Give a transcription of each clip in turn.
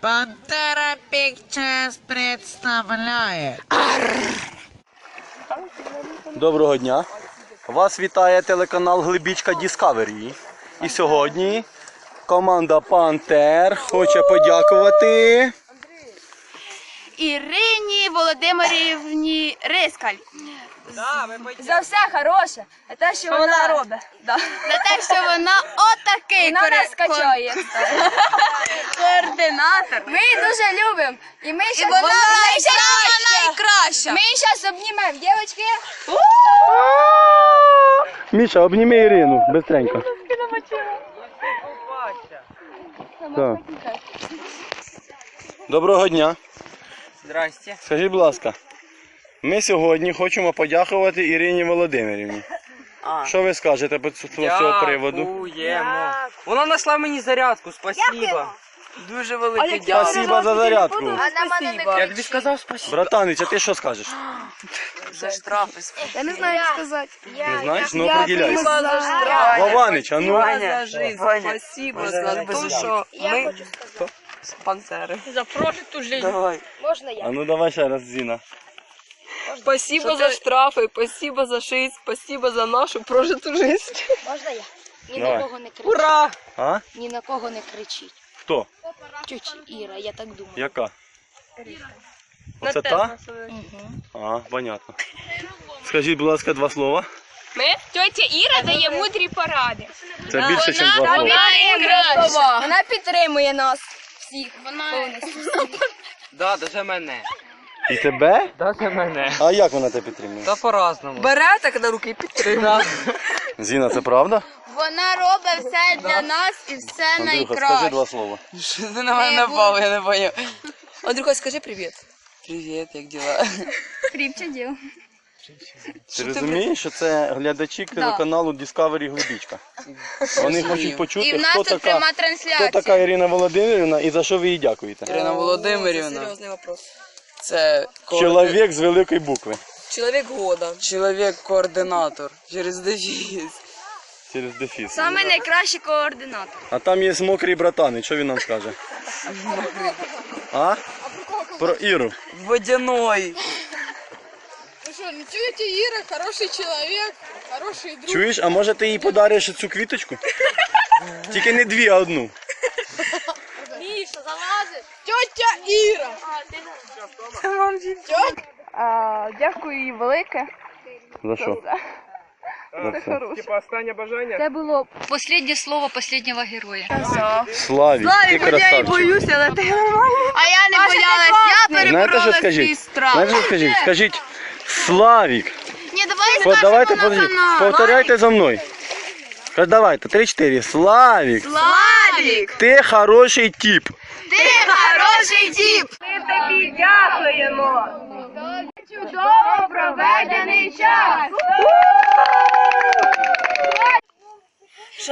Пантера Pictures представляє. Доброго дня. Вас вітає телеканал Глибічка Discovery. І сьогодні команда Пантер хоче подякувати. Ірині Володимирівні Рискаль. За все хороше, за те, що вона робить. За те, що вона отакий Вона нас качає. Координатор. Ми її дуже любимо. І ми щас, вона найкраща, найкраща. Ми зараз обнімемо, дівчатки. Міша, обніми Ірину, бистренько. Так. Доброго дня. Здрасте. Скажіть, будь ласка, ми сьогодні хочемо подякувати Ірині Володимирівні. А. Що ви скажете по ц- цього приводу? Дякуємо. Вона знайшла мені зарядку, спасибо. Дуже велике дякую. Спасибо за зарядку. Я тобі сказав спасибо. Братанич, а ти що скажеш? За штрафи. Я не знаю, як сказати. Не знаєш? Ну определяйся. за штрафи. Вованич, а ну. Ваня, за жизнь. Спасибо за те, що ми спонсори. За прожиту жизнь. Давай. Можна я? А ну давай ще раз, Зіна. Спасибо за штрафи, спасибо за жизнь, спасибо за нашу прожиту жизнь. Можна я? Ні Давай. на кого не кричіть. Ура! А? Ні на кого не кричіть. Хто? Тьоті Іра, я так думаю. Яка? Оце та? Угу. А, понятно. Скажіть, будь ласка, два слова. Ми? Тетя Іра дає мудрі поради. Це більше, ніж два слова. Вона підтримує нас всіх. Вона Да, даже мене. І тебе? Даже мене. А як вона тебе підтримує? Та по-разному. Бере так на руки і підтримує. Зіна, це правда? Вона робить все для нас і все Андрюха, скажи найкраще. два слова. Що ти на мене напав, я не поняв. Андрюха, скажи привіт. Привіт, як діла? Кріпче діл. Ти розумієш, що це глядачі телеканалу Discovery Глибічка? Вони хочуть І почути, в нас хто тут така, пряма хто трансляція. така Ірина Володимирівна і за що ви їй дякуєте. Ірина Володимирівна. Серйозний вопрос. Це Чоловік з великої букви. Чоловік года. Чоловік-координатор. Через дефіс. Через дефіс. Саме найкращий координатор. А там є мокрий братан, що він нам скаже? А? Про Іру. Водяной. Ну що, ну тетя Іра хороший чоловік, хороший друг. Чуєш, а може ти їй подариш цю квіточку? Тільки не дві, а одну. Тетя Іра. А, дякую їй велике. За що? За це. Це було останнє слово останнього героя. Славік, ти красавчик. боюся, але ти нормально. А я не боялась, я Знаєте, що переборола свій скажіть? страх. Знаєте, що скажіть? Скажіть Славік. Ні, давай По- скажемо Давайте на подожди, канал. повторяйте за мною. Давайте, три-чотири. Славік, Славік, ти хороший тип. ти хороший тип. Чудово проведений час.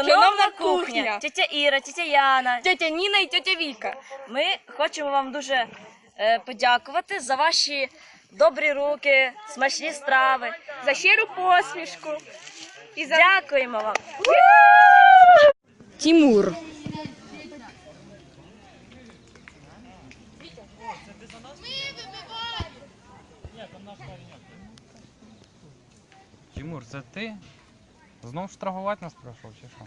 Шановна кухня, тетя Іра, тетя Яна, тетя Ніна і тетя Віка. Ми хочемо вам дуже е, подякувати за ваші добрі руки, смачні страви, за щиру посмішку. І за... Дякуємо вам. Тимур. Тимур, це ти? Знов штрафувати нас пройшов, чи що?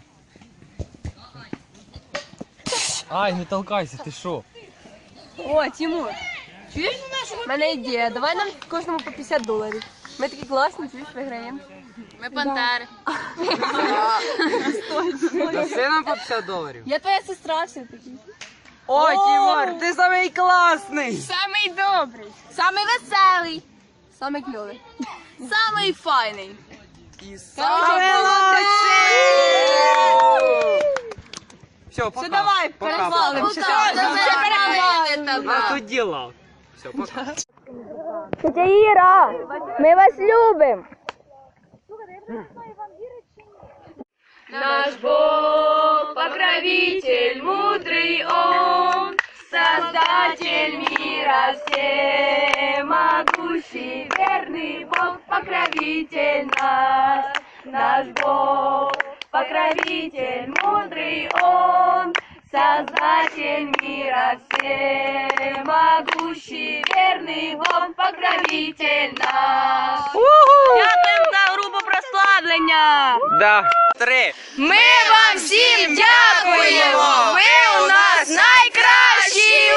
Ай, не толкайся, ти що? О, Тимур. Чуєш? У мене ідея. Давай нам кожному по 50 доларів. Ми такі класні, чуєш, виграємо. Ми пантери. Даси нам по 50 доларів. Я твоя сестра все-таки. О, Тимур, ти самий класний. Самий добрий, самий веселий, Саме кльовий. самий файний. І Все, пока. Все, давай, Пока. перехвалимося. Нас тут діла. Все, пока. Тетя Іра, ми вас любимо. Наш Бог, покровитель, мудрый Он, Создатель мира всемогущий, верный Бог, покровитель нас, наш Бог, покровитель мудрый Он, Создатель мира всемогущий, верный Бог, покровитель наш. Дякуємо за грубо прославлення. Да. Три. Мы вам всім дякуємо. Ви у нас найкращий.